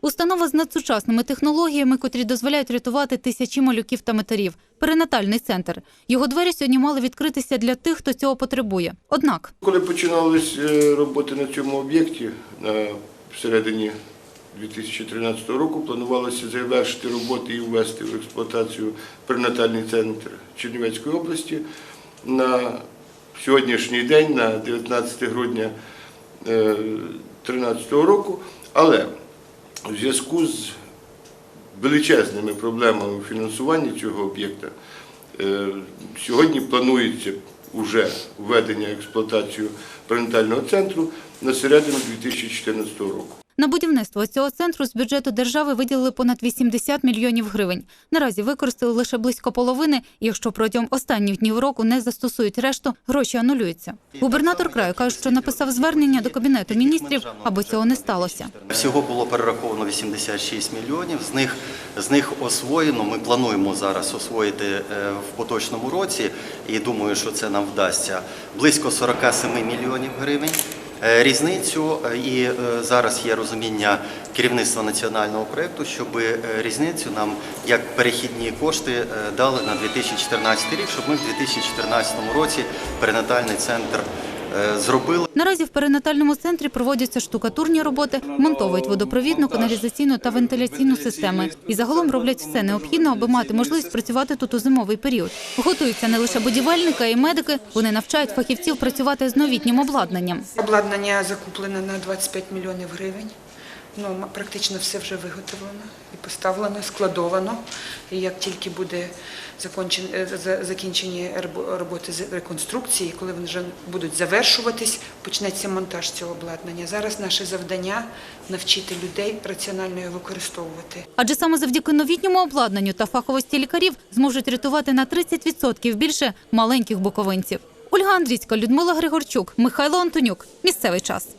Установа з надсучасними технологіями, котрі дозволяють рятувати тисячі малюків та матерів. Перинатальний центр. Його двері сьогодні мали відкритися для тих, хто цього потребує. Однак Коли починалися е, роботи на цьому об'єкті всередині 2013 року, планувалося завершити роботи і ввести в експлуатацію перинатальний центр Чернівецької області на сьогоднішній день, на 19 грудня 2013 року. Але в зв'язку з величезними проблемами у фінансуванні цього об'єкта е, сьогодні планується вже введення в експлуатацію перинатального центру на середину 2014 року. На будівництво цього центру з бюджету держави виділили понад 80 мільйонів гривень. Наразі використали лише близько половини. Якщо протягом останніх днів року не застосують решту, гроші анулюються. Губернатор краю каже, що написав звернення до кабінету міністрів, аби цього не сталося. Всього було перераховано 86 мільйонів. З них з них освоєно. Ми плануємо зараз освоїти е, в поточному році, і думаю, що це нам вдасться близько 47 мільйонів гривень. Е, Різницю е, і е, зараз є розуміння керівництва національного проєкту, щоб різницю нам як перехідні кошти дали на 2014 рік, щоб ми в 2014 році перинатальний центр зробили. Наразі в перинатальному центрі проводяться штукатурні роботи, монтовують водопровідну, каналізаційну та вентиляційну системи. І загалом роблять все необхідне, аби мати можливість працювати тут у зимовий період. Готуються не лише будівельники, а й медики. Вони навчають фахівців працювати з новітнім обладнанням. Обладнання закуплене на 25 мільйонів гривень. Ну, практично все вже виготовлено і поставлено, складовано. І як тільки буде е, закінчені роботи з реконструкції, коли вони вже будуть завершуватись, почнеться монтаж цього обладнання. Зараз наше завдання навчити людей раціонально його використовувати. Адже саме завдяки новітньому обладнанню та фаховості лікарів зможуть рятувати на 30% більше маленьких буковинців. Ольга Андрійська, Людмила Григорчук, Михайло Антонюк. Місцевий час.